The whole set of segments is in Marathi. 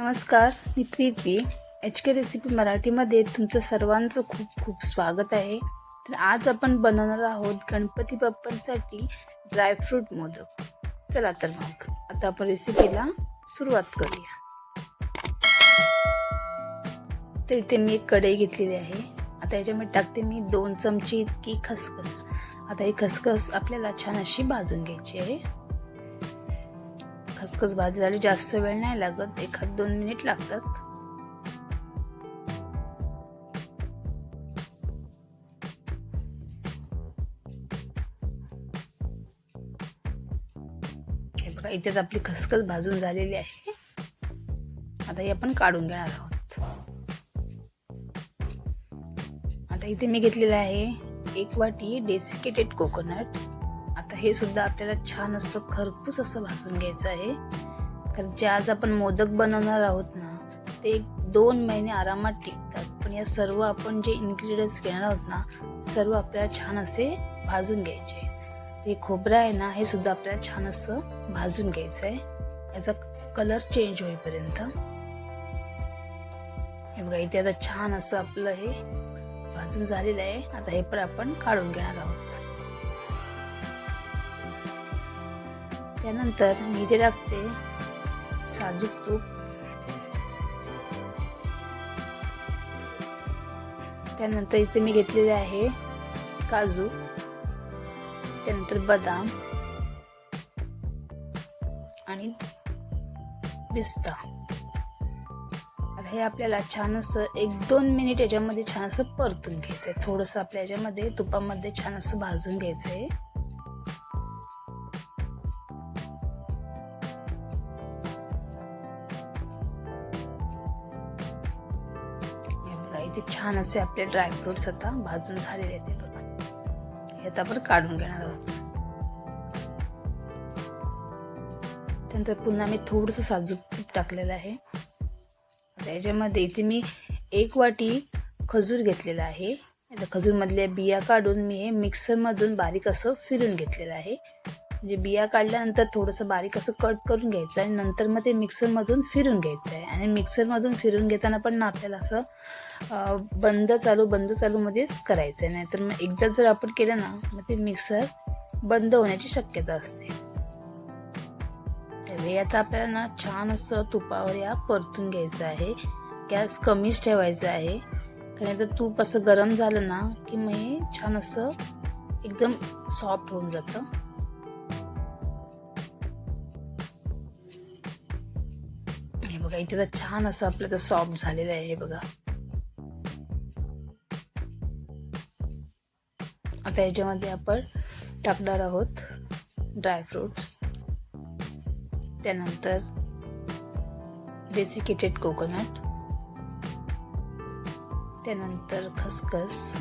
नमस्कार मी प्रीती. एच के रेसिपी मराठीमध्ये तुमचं सर्वांचं खूप खूप स्वागत आहे. तर आज आपण बनवणार आहोत गणपती बाप्पांसाठी ड्रायफ्रूट मोदक. चला तर मग आता आपण रेसिपीला सुरुवात करूया. तर इथे मी एक कढई घेतलेली आहे. आता याच्यामध्ये टाकते मी दोन चमची इतकी खसखस. आता ही खसखस आपल्याला छान अशी भाजून घ्यायची आहे. खसखस भाजी झाली जास्त वेळ नाही लागत एखाद दोन मिनिट लागतात. हे बघा इथेच आपली खसखस भाजून झालेली आहे. आता ही आपण काढून घेणार आहोत. आता इथे मी घेतलेलं आहे एक वाटी डेसिकेटेड कोकोनट हे सुद्धा आपल्याला छान असं खरपूस असं भाजून घ्यायचं आहे. कारण जे आज आपण मोदक बनवणार आहोत ना ते एक दोन महिने आरामात टिकतात. पण या सर्व आपण जे इन्ग्रेडियंट्स घेणार आहोत ना सर्व आपल्याला छान असे भाजून घ्यायचे ते खोबरं आहे ना हे सुद्धा आपल्याला छान असं भाजून घ्यायचं आहे. याचा कलर चेंज होईपर्यंत. हे बघा इथे आता छान असं आपलं हे भाजून झालेलं आहे. आता हे पण आपण काढून घेणार आहोत. त्यानंतर मी ते टाकते साजूक तूप. त्यानंतर इथे मी घेतलेले आहे काजू. त्यानंतर बदाम. आणि पिस्ता. हे आपल्याला छान असं एक दोन मिनिट याच्यामध्ये छान असं परतून घ्यायचं आहे थोडंसं आपल्या याच्यामध्ये तुपामध्ये छान असं भाजून घ्यायचं आहे छान असे आपले ड्रायफ्रुट्स आता भाजून झालेले आहेत बघा. हे आता आपण काढून घेणार आहोत. त्यानंतर पुन्हा मी थोडंसं साजूक तूप टाकलेलं आहे. त्याच्यामध्ये इथे मी एक वाटी खजूर घेतलेला आहे. खजूरमधल्या बिया काढून मी हे मिक्सरमधून बारीक असं फिरून घेतलेलं आहे. म्हणजे बिया काढल्यानंतर थोडंसं बारीक असं कट करून घ्यायचं आणि नंतर मग ते मिक्सरमधून फिरून घ्यायचं आहे. आणि मिक्सरमधून फिरून घेताना पण ना आपल्याला असं बंद चालू बंद चालूमध्येच करायचं आहे नाहीतर मग एकदा जर आपण केलं ना मग ते मिक्सर बंद होण्याची शक्यता असते. हे आता आपल्याला ना छान असं तुपावर या परतून घ्यायचं आहे. गॅस कमीच ठेवायचा आहे. कारण आता तूप असं गरम झालं ना की मग हे छान असं एकदम सॉफ्ट होऊन जातं. हे बघा इथे तर छान असं आपलं तर सॉफ्ट झालेलं आहे हे बघा. आता याच्यामध्ये आपण टाकणार आहोत ड्रायफ्रुट्स त्यानंतर डेसिकेटेड कोकोनट त्यानंतर खसखस.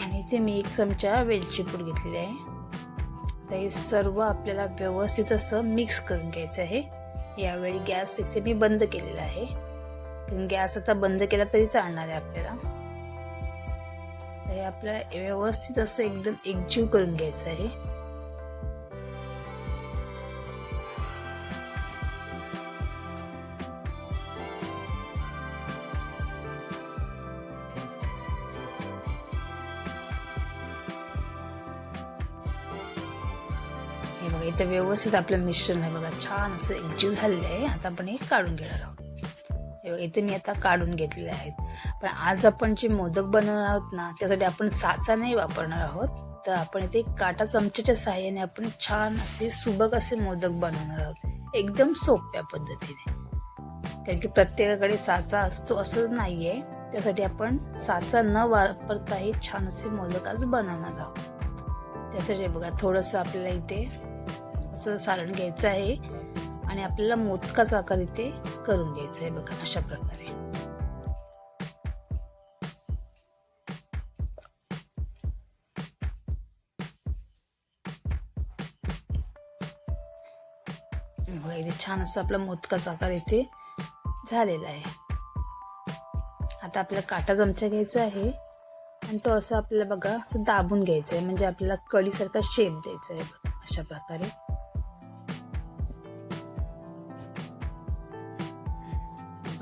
आणि इथे मी एक चमचा वेलची पूड घेतलेली आहे. आता हे सर्व आपल्याला व्यवस्थित असं मिक्स करून घ्यायचं आहे. यावेळी गॅस इथे मी बंद केलेला आहे. गॅस आता बंद केला तरी चालणार आहे आपल्याला. हे आपल्याला व्यवस्थित असं एकदम एकजीव करून घ्यायचं आहे. हे बघा इथं व्यवस्थित आपलं मिश्रण आहे बघा. छान असं एकजीव झालेलं आहे. आता आपण हे काढून घेणार आहोत. इथे मी आता काढून घेतलेले आहेत. पण आज आपण जे मोदक बनवणार आहोत ना त्यासाठी आपण साचा नाही वापरणार आहोत. तर आपण इथे काटा चमच्याच्या सहाय्याने आपण छान असे सुबक असे मोदक बनवणार आहोत. एकदम सोप्या पद्धतीने. कारण की प्रत्येकाकडे साचा असतो असं नाही आहे त्यासाठी आपण साचा न वापरताही छान असे मोदक आज बनवणार आहोत. त्यासाठी बघा थोडंसं आपल्याला इथे असं सारण घ्यायचं आहे. आणि आपल्याला मोदकाचा आकार इथे करून घ्यायचा आहे बघा अशा प्रकारे. बघा इथे छान असं आपला मोदकाचा आकार इथे झालेला आहे. आता आपल्याला काटा चमचा घ्यायचा आहे आणि तो असं आपल्याला बघा असं दाबून घ्यायचा आहे. म्हणजे आपल्याला कळीसारखा शेप द्यायचा आहे अशा प्रकारे.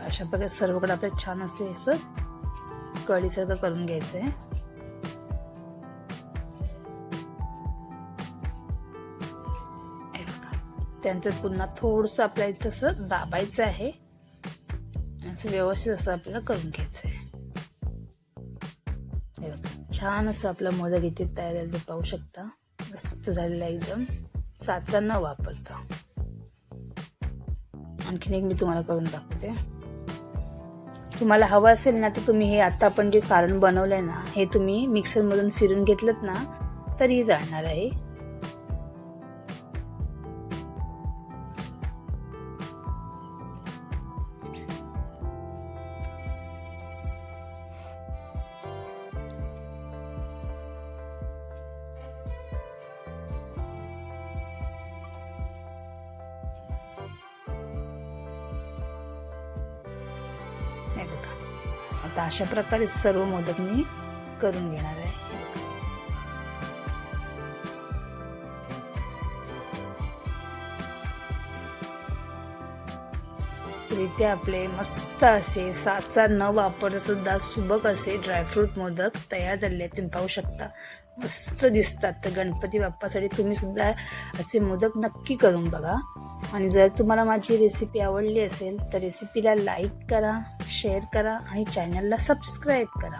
अशा प्रकारे सर्वकडे आपल्याला छान असे असं कढीसारखं करून घ्यायचं आहे त्यानंतर पुन्हा थोडंसं आपल्याला इथं असं दाबायचं आहे. असं व्यवस्थित असं आपल्याला करून घ्यायचं आहे छान असं आपला मोदक इथे तयार झालं ते पाहू शकता. मस्त झालेला एकदम. साचा न वापरता. आणखीन एक मी तुम्हाला करून दाखवते. तुम्हाला हवं असेल ना तर तुम्ही हे आत्ता आपण जे सारण बनवलं आहे ना हे तुम्ही मिक्सरमधून फिरून घेतलं ना तरी जाणार आहे. आता अशा प्रकारे सर्व मोदक मी करून घेणार आहे. इथे आपले मस्त असे साचा न वापरता सुद्धा सुबक असे ड्रायफ्रूट मोदक तयार झाले तुम्ही पाहू शकता. मस्त दिसतात तर गणपती बाप्पासाठी तुम्ही सुद्धा असे मोदक नक्की करून बघा. आणि जर तुम्हाला माझी रेसिपी आवडली असेल तर रेसिपीला लाईक करा शेअर करा आणि चॅनलला सबस्क्राईब करा.